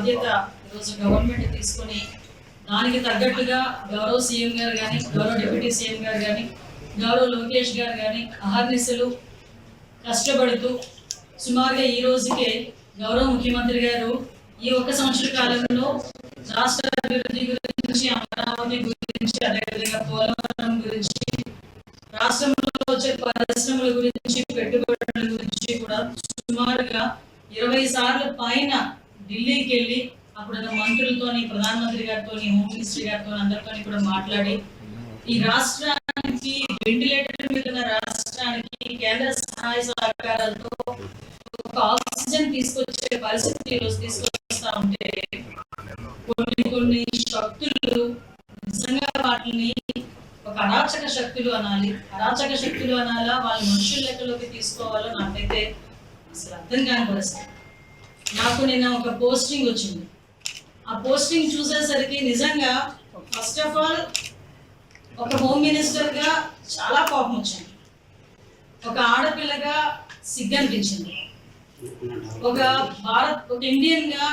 బాధ్యత ఈరోజు గవర్నమెంట్ తీసుకొని దానికి తగ్గట్టుగా గౌరవ సీఎం గారు కానీ గౌరవ డిప్యూటీ సీఎం గారు కానీ గౌరవ లోకేష్ గారు కానీ అహర్నిశలు కష్టపడుతూ సుమారుగా ఈ రోజుకే గౌరవ ముఖ్యమంత్రి గారు ఈ ఒక్క సంవత్సర కాలంలో రాష్ట్ర అభివృద్ధి గురించి అమరావతి గురించి అదేవిధంగా పోలవరం గురించి రాష్ట్రంలో వచ్చే పరిశ్రమల గురించి పెట్టుబడుల గురించి కూడా సుమారుగా ఇరవై సార్లు పైన ఢిల్లీకి వెళ్ళి అప్పుడు ఉన్న మంత్రులతోని ప్రధానమంత్రి గారితో హోమ్ మినిస్టర్ గారితో అందరితో కూడా మాట్లాడి ఈ రాష్ట్రానికి వెంటిలేటర్ మీద రాష్ట్రానికి కేంద్ర సహాయ సహకారాలతో ఒక ఆక్సిజన్ తీసుకొచ్చే పరిస్థితి ఈరోజు తీసుకొస్తా ఉంటే కొన్ని కొన్ని శక్తులు నిజంగా వాటిని ఒక అరాచక శక్తులు అనాలి. అరాచక శక్తులు అనాలా? వాళ్ళ మనుషుల లెక్కలోకి తీసుకోవాలో నాకైతే అసలు అర్థం కాని పరిస్థితి. నాకు నిన్న ఒక పోస్టింగ్ వచ్చింది. ఆ పోస్టింగ్ చూసేసరికి నిజంగా ఫస్ట్ ఆఫ్ ఆల్ ఒక హోమ్ మినిస్టర్గా చాలా కోపం వచ్చింది. ఒక ఆడపిల్లగా సిగ్గు అనిపించింది. ఒక భారత్ ఒక ఇండియన్గా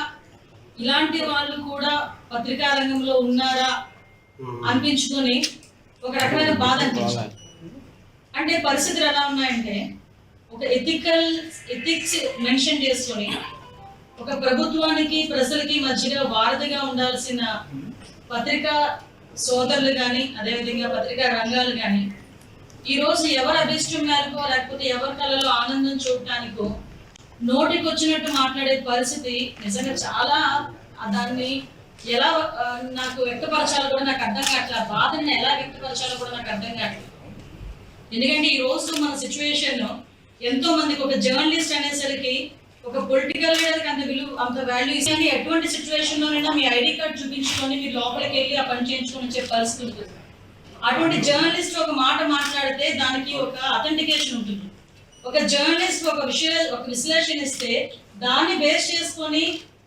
ఇలాంటి వాళ్ళు కూడా పత్రికా రంగంలో ఉన్నారా అనిపించుకొని ఒక రకమైన బాధ అనిపించింది. అంటే పరిస్థితులు ఎలా ఉన్నాయంటే ఒక ఎథికల్ ఎథిక్స్ మెన్షన్ చేసుకొని ఒక ప్రభుత్వానికి ప్రజలకి మధ్యలో వారధిగా ఉండాల్సిన పత్రికా సోదరులు కానీ అదేవిధంగా పత్రికా రంగాలు కానీ ఈ రోజు ఎవరు అభిష్టం మేరకో లేకపోతే ఎవరి కళలో ఆనందం చూడటానికో నోటికొచ్చినట్టు మాట్లాడే పరిస్థితి నిజంగా చాలా దాన్ని ఎలా నాకు వ్యక్తపరచాలో కూడా నాకు అర్థం కావట్లేదు. ఆ బాధని ఎలా వ్యక్తపరచాలో కూడా నాకు అర్థం కావట్లేదు. ఎందుకంటే ఈ రోజు మన సిచ్యువేషన్ ఎంతో మందికి ఒక జర్నలిస్ట్ అనేసరికి ఒక పొలిటికల్ లీడర్కి అంత విలువ అంత వాల్యూ ఇస్తే ఎటువంటి సిచ్యువేషన్ లోనైనా మీ ఐడి కార్డ్ చూపించుకొని మీరు లోపలికి వెళ్ళి ఆ పని చేయించుకొని వచ్చే పరిస్థితి ఉంటుంది. అటువంటి జర్నలిస్ట్ ఒక మాట మాట్లాడితే దానికి ఒక అథెంటికేషన్ ఉంటుంది. ఒక జర్నలిస్ట్ ఒక విషయ ఒక విశ్లేషణ ఇస్తే దాన్ని బేస్ చేసుకొని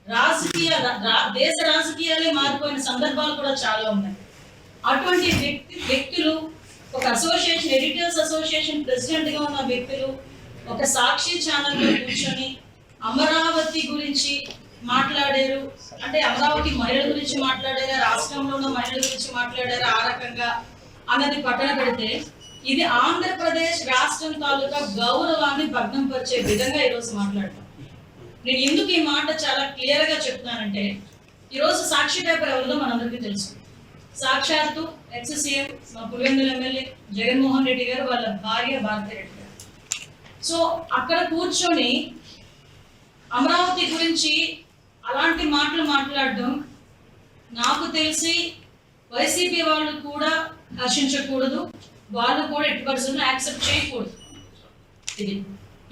రాజకీయ రా- దేశ రాజకీయాలే మారిపోయిన సందర్భాలు కూడా చాలా ఉన్నాయి. అటువంటి వ్యక్తి వ్యక్తులు ఒక అసోసియేషన్ ఎడిటర్స్ అసోసియేషన్ ప్రెసిడెంట్గా ఉన్న వ్యక్తులు ఒక సాక్షి ఛానల్లో కూర్చొని అమరావతి గురించి మాట్లాడారు. అంటే అమరావతి మహిళల గురించి మాట్లాడారా? రాష్ట్రంలో ఉన్న మహిళల గురించి మాట్లాడారా? ఆ రకంగా అన్నది పక్కన పెడితే ఇది ఆంధ్రప్రదేశ్ రాష్ట్రం తాలూకా గౌరవాన్ని భగ్నం పరిచే విధంగా ఈరోజు మాట్లాడతాం. నేను ఎందుకు ఈ మాట చాలా క్లియర్గా చెప్తున్నానంటే ఈరోజు సాక్షి పేపర్ ఎవరిదో మనందరికీ తెలుసు. సాక్షాత్తు ఎక్స్సీఎం మా పులివెందుల ఎమ్మెల్యే జగన్మోహన్ రెడ్డి గారు వాళ్ళ భార్య భారతి రెడ్డి గారు. సో అక్కడ కూర్చొని అమరావతి గురించి అలాంటి మాటలు మాట్లాడడం నాకు తెలిసి వైసీపీ వాళ్ళు కూడా హర్షించకూడదు వాళ్ళు కూడా ఎట్టి పరిస్థితుల్లో యాక్సెప్ట్ చేయకూడదు. ఇది.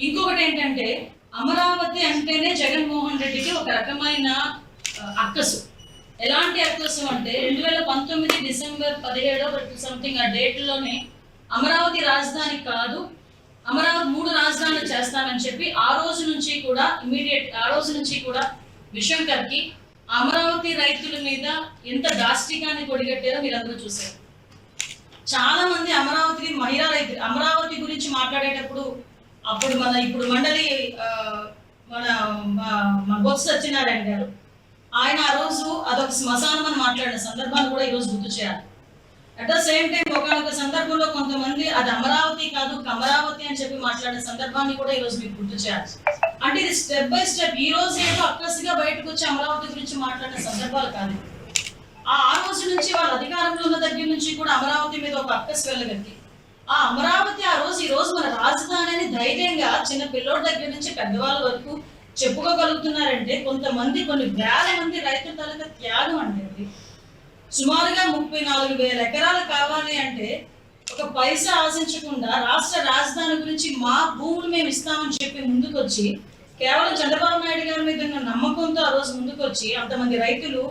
ఇంకొకటి ఏంటంటే అమరావతి అంటేనే జగన్మోహన్ రెడ్డికి ఒక రకమైన అక్కసు. ఎలాంటి అక్కసు అంటే రెండు వేల పంతొమ్మిది డిసెంబర్ పదిహేడో సంథింగ్ ఆ డేట్లోనే అమరావతి రాజధాని కాదు అమరావతి మూడు రాజధానులు చేస్తానని చెప్పి ఆ రోజు నుంచి కూడా ఇమీడియట్ ఆ రోజు నుంచి కూడా విషయం కక్కి అమరావతి రైతుల మీద ఎంత దాష్టికాన్ని కొడిగట్టారో మీరందరూ చూశారు. చాలా మంది అమరావతి మహిళా రైతులు అమరావతి గురించి మాట్లాడేటప్పుడు అప్పుడు మన ఇప్పుడు మండలి మన బొత్స సత్యనారాయణ గారు ఆయన ఆ రోజు అదొక శ్మశానం అని మాట్లాడిన సందర్భాన్ని కూడా ఈరోజు గుర్తు చేయాలి. అట్ ద సేమ్ టైం ఒకనొక సందర్భంలో అది అమరావతి కాదు కమరావతి అని చెప్పి మాట్లాడే సందర్భాన్ని కూడా ఈరోజు మీకు గుర్తు చేయాలి అంటే ఇది స్టెప్ బై స్టెప్ ఈ రోజు ఏదో అక్కసిగా బయటకు వచ్చి అమరావతి గురించి మాట్లాడే సందర్భాలు కాదు. ఆ రోజు నుంచి వాళ్ళ అధికారంలో ఉన్న దగ్గర నుంచి కూడా అమరావతి మీద ఒక అక్కస్ వెళ్ళగలిగి ఆ అమరావతి ఆ రోజు ఈ రోజు మన రాజధాని అని ధైర్యంగా చిన్న పిల్లోడి దగ్గర నుంచి పెద్దవాళ్ళ వరకు చెప్పుకోగలుగుతున్నారంటే కొంతమంది కొన్ని వేల మంది రైతుల తాలూకా త్యాగం అండి సుమారుగా ముప్పై నాలుగు వేల ఎకరాలు కావాలి అంటే ఒక పైసా ఆశించకుండా రాష్ట్ర రాజధాని గురించి మా భూములు మేము ఇస్తామని చెప్పి ముందుకొచ్చి కేవలం చంద్రబాబు నాయుడు గారి మీద ఉన్న నమ్మకంతో ఆ రోజు ముందుకొచ్చి అంతమంది రైతులు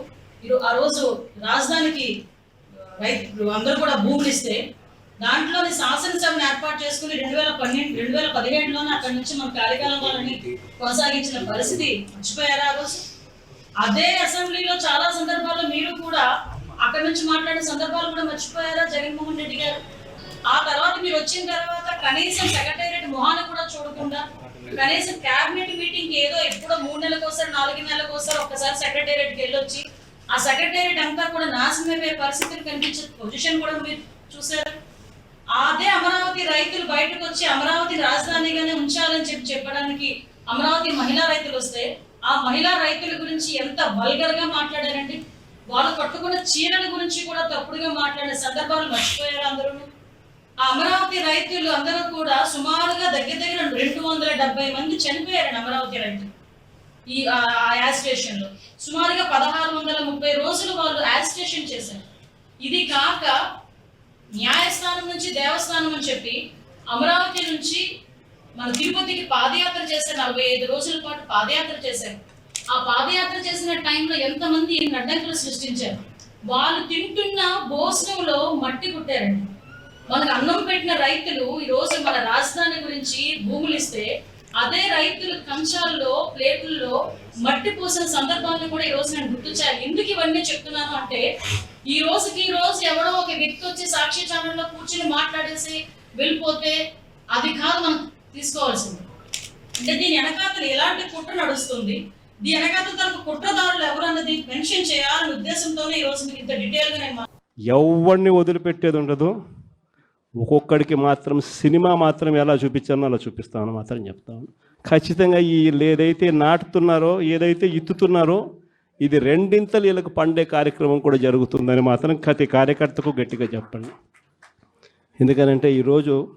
ఆ రోజు రాజధానికి రైతులు అందరూ కూడా భూములు ఇస్తే దాంట్లోని శాసనసభను ఏర్పాటు చేసుకుని రెండు వేల పన్నెండు రెండు వేల పదిహేడులోనే అక్కడి నుంచి మన కార్యకాలం వాళ్ళని కొనసాగించిన పరిస్థితి మర్చిపోయారా ఆ రోజు? అదే అసెంబ్లీలో చాలా సందర్భాల్లో మీరు కూడా అక్కడి నుంచి మాట్లాడిన సందర్భాలు కూడా మర్చిపోయారా జగన్మోహన్ రెడ్డి గారు? ఆ తర్వాత మీరు వచ్చిన తర్వాత కనీసం సెక్రటేరియట్ మొహాన్ని కూడా చూడకుండా కనీసం క్యాబినెట్ మీటింగ్ ఏదో ఎప్పుడో మూడు నెలలకు ఒకసారి నాలుగు నెలలకు ఒకసారి ఒక్కసారి సెక్రటేరియట్కి వెళ్ళొచ్చి ఆ సెక్రటేరియట్ అంతా కూడా నాశనం పరిస్థితులు కనిపించే పొజిషన్ కూడా మీరు చూసారు అదే అమరావతి రైతులు బయటకు వచ్చి అమరావతి రాజధానిగానే ఉంచాలని చెప్పి చెప్పడానికి అమరావతి మహిళా రైతులు వస్తే ఆ మహిళా రైతుల గురించి ఎంత వల్గర్గా మాట్లాడారండి? వాళ్ళు కట్టుకున్న చీరల గురించి కూడా తప్పుడుగా మాట్లాడే సందర్భాలు మర్చిపోయారు అందరూ? ఆ అమరావతి రైతులు అందరూ కూడా సుమారుగా దగ్గర దగ్గర రెండు వందల డెబ్బై మంది చనిపోయారండి అమరావతి రైతులు. ఈ ఆ యాజిటేషన్లో సుమారుగా పదహారు వందల ముప్పై రోజులు వాళ్ళు యాజిటేషన్ చేశారు. ఇది కాక న్యాయస్థానం నుంచి దేవస్థానం అని చెప్పి అమరావతి నుంచి మన తిరుపతికి పాదయాత్ర చేశారు నలభై ఐదు రోజుల పాటు పాదయాత్ర చేశారు. ఆ పాదయాత్ర చేసిన టైంలో ఎంతమంది అడ్డంకులు సృష్టించారు? వాళ్ళు తింటున్న భోజనంలో మట్టి కుట్టారండి. మనకు అన్నం పెట్టిన రైతులు ఈ రోజు మన రాజధాని గురించి భూములు ఇస్తే అదే రైతులు కంచాల్లో ప్లేట్లలో మట్టి పోసిన సందర్భాలను కూడా ఈ రోజు నేను గుర్తు చేయాలి ఎందుకు ఇవన్నీ చెప్తున్నాను అంటే ఈ రోజుకి ఈ రోజు ఎవడో ఒక వ్యక్తి వచ్చి సాక్షి ఛానల్లో కూర్చుని మాట్లాడేసి వెళ్ళిపోతే అది కాదు మనం తీసుకోవాల్సింది. అంటే దీని వెనకాతలు ఎలాంటి కుట్ర నడుస్తుంది? దీని వెనకాతల తరపు కుట్రదారులు ఎవరు అన్నది మెన్షన్ చేయాలనే ఉద్దేశంతోనే ఈ రోజు మీకు ఇంత డీటెయిల్గా నేను ఎవరిని వదిలిపెట్టేది ఉండదు. ఒక్కొక్కడికి మాత్రం సినిమా మాత్రం ఎలా చూపించానో అలా చూపిస్తామని మాత్రం చెప్తాను ఖచ్చితంగా ఈ ఏదైతే నాటుతున్నారో ఏదైతే ఇత్తుతున్నారో ఇది రెండింతలు వీళ్ళకి పండే కార్యక్రమం కూడా జరుగుతుందని మాత్రం ప్రతి కార్యకర్తకు గట్టిగా చెప్పండి. ఎందుకనంటే ఈరోజు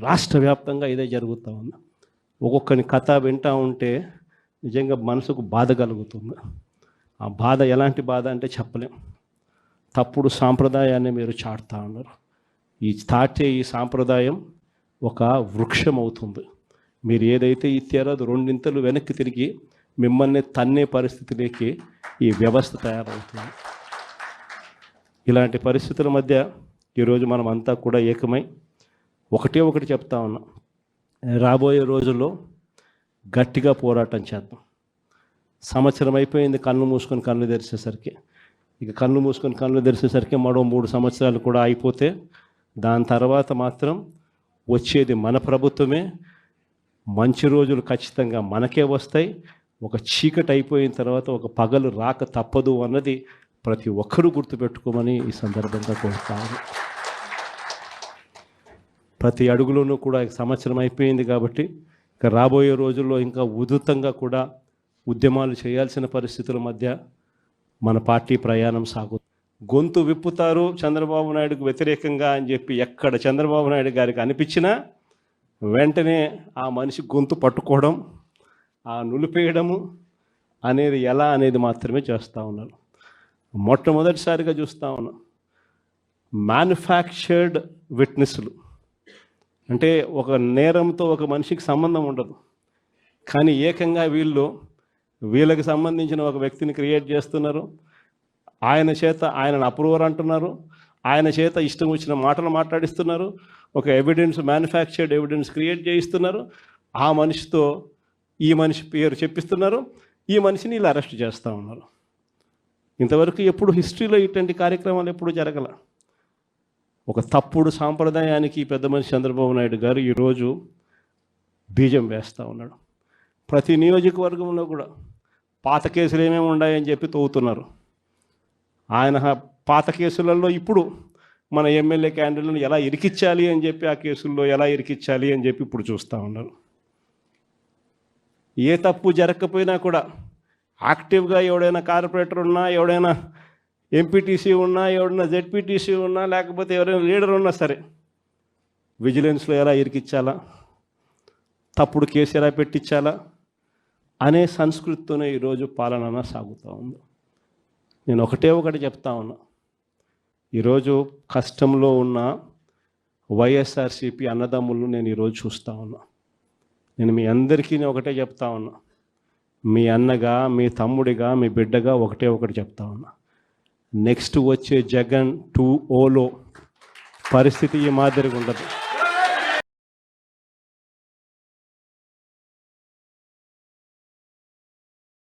రాష్ట్ర వ్యాప్తంగా ఇదే జరుగుతూ ఉంది. ఒక్కొక్కని కథ వింటా ఉంటే నిజంగా మనసుకు బాధ కలుగుతుంది. ఆ బాధ ఎలాంటి బాధ అంటే చెప్పలేం. తప్పుడు సాంప్రదాయాన్ని మీరు చాటుతా ఉన్నారు. ఈ తాటే ఈ సాంప్రదాయం ఒక వృక్షం అవుతుంది మీరు ఏదైతే ఇచ్చారో అది రెండింతలు వెనక్కి తిరిగి మిమ్మల్ని తన్నే పరిస్థితిలోకి ఈ వ్యవస్థ తయారవుతుంది. ఇలాంటి పరిస్థితుల మధ్య ఈరోజు మనం అంతా కూడా ఏకమై ఒకటే ఒకటి చెప్తా ఉన్నాం. రాబోయే రోజుల్లో గట్టిగా పోరాటం చేద్దాం. సంవత్సరం అయిపోయింది కళ్ళు మూసుకొని కళ్ళు తెరిచేసరికి. ఇక కళ్ళు మూసుకొని కళ్ళు తెరిచేసరికి మరో మూడు సంవత్సరాలు కూడా అయిపోతే దాని తర్వాత మాత్రం వచ్చేది మన ప్రభుత్వమే. మంచి రోజులు ఖచ్చితంగా మనకే వస్తాయి. ఒక చీకటి అయిపోయిన తర్వాత ఒక పగలు రాక తప్పదు అన్నది ప్రతి ఒక్కరూ గుర్తుపెట్టుకోమని ఈ సందర్భంగా కోరుతాను ప్రతి అడుగులోనూ కూడా సంవత్సరం అయిపోయింది కాబట్టి ఇక రాబోయే రోజుల్లో ఇంకా ఉధృతంగా కూడా ఉద్యమాలు చేయాల్సిన పరిస్థితుల మధ్య మన పార్టీ ప్రయాణం సాగుతుంది. గొంతు విప్పుతారు చంద్రబాబు నాయుడుకు వ్యతిరేకంగా అని చెప్పి ఎక్కడ చంద్రబాబు నాయుడు గారికి అనిపించినా వెంటనే ఆ మనిషి గొంతు పట్టుకోవడం ఆ నులిపేయడము అనేది ఎలా అనేది మాత్రమే చేస్తూ ఉన్నారు. మొట్టమొదటిసారిగా చూస్తూ ఉన్నాం మ్యానుఫ్యాక్చర్డ్ విట్నెస్లు అంటే ఒక నేరంతో ఒక మనిషికి సంబంధం ఉండదు. కానీ ఏకంగా వీళ్ళు వీళ్ళకి సంబంధించిన ఒక వ్యక్తిని క్రియేట్ చేస్తున్నారు. ఆయన చేత ఆయనను అప్రూవర్ అంటున్నారు. ఆయన చేత ఇష్టం వచ్చిన మాటలు మాట్లాడిస్తున్నారు. ఒక ఎవిడెన్స్ మ్యానుఫ్యాక్చర్డ్ ఎవిడెన్స్ క్రియేట్ చేయిస్తున్నారు. ఆ మనిషితో ఈ మనిషి పేరు చెప్పిస్తున్నారు. ఈ మనిషిని ఇలా అరెస్ట్ చేస్తూ ఉన్నారు. ఇంతవరకు ఎప్పుడు హిస్టరీలో ఇటువంటి కార్యక్రమాలు ఎప్పుడు జరగల? ఒక తప్పుడు సాంప్రదాయానికి పెద్ద మనిషి చంద్రబాబు నాయుడు గారు ఈరోజు బీజం వేస్తూ ఉన్నాడు. ప్రతి నియోజకవర్గంలో కూడా పాత కేసులు ఏమేమి ఉన్నాయని చెప్పి తవ్వుతున్నారు ఆయన పాత కేసులలో ఇప్పుడు మన ఎమ్మెల్యే క్యాండిడేట్లను ఎలా ఇరికిచ్చాలి అని చెప్పి ఆ కేసుల్లో ఎలా ఇరికిచ్చాలి అని చెప్పి ఇప్పుడు చూస్తూ ఉన్నారు. ఏ తప్పు జరగకపోయినా కూడా యాక్టివ్గా ఎవడైనా కార్పొరేటర్ ఉన్నా ఎవడైనా ఎంపీటీసీ ఉన్నా ఎవడైనా జెడ్పీటీసీ ఉన్నా లేకపోతే ఎవరైనా లీడర్ ఉన్నా సరే విజిలెన్స్లో ఎలా ఇరికిచ్చాలా తప్పుడు కేసు ఎలా పెట్టించాలా? అనే సంస్కృతితోనే ఈరోజు పాలన సాగుతూ ఉంది. నేను ఒకటే ఒకటి చెప్తా ఉన్నా. ఈరోజు కష్టంలో ఉన్న వైఎస్ఆర్సీపీ అన్నదమ్ములను నేను ఈరోజు చూస్తూ ఉన్నా. నేను మీ అందరికీ నేను ఒకటే చెప్తా ఉన్నా. మీ అన్నగా మీ తమ్ముడిగా మీ బిడ్డగా ఒకటే ఒకటి చెప్తా ఉన్నా. నెక్స్ట్ వచ్చే జగన్ టూ ఓలో పరిస్థితి ఈ మాదిరిగా ఉండదు.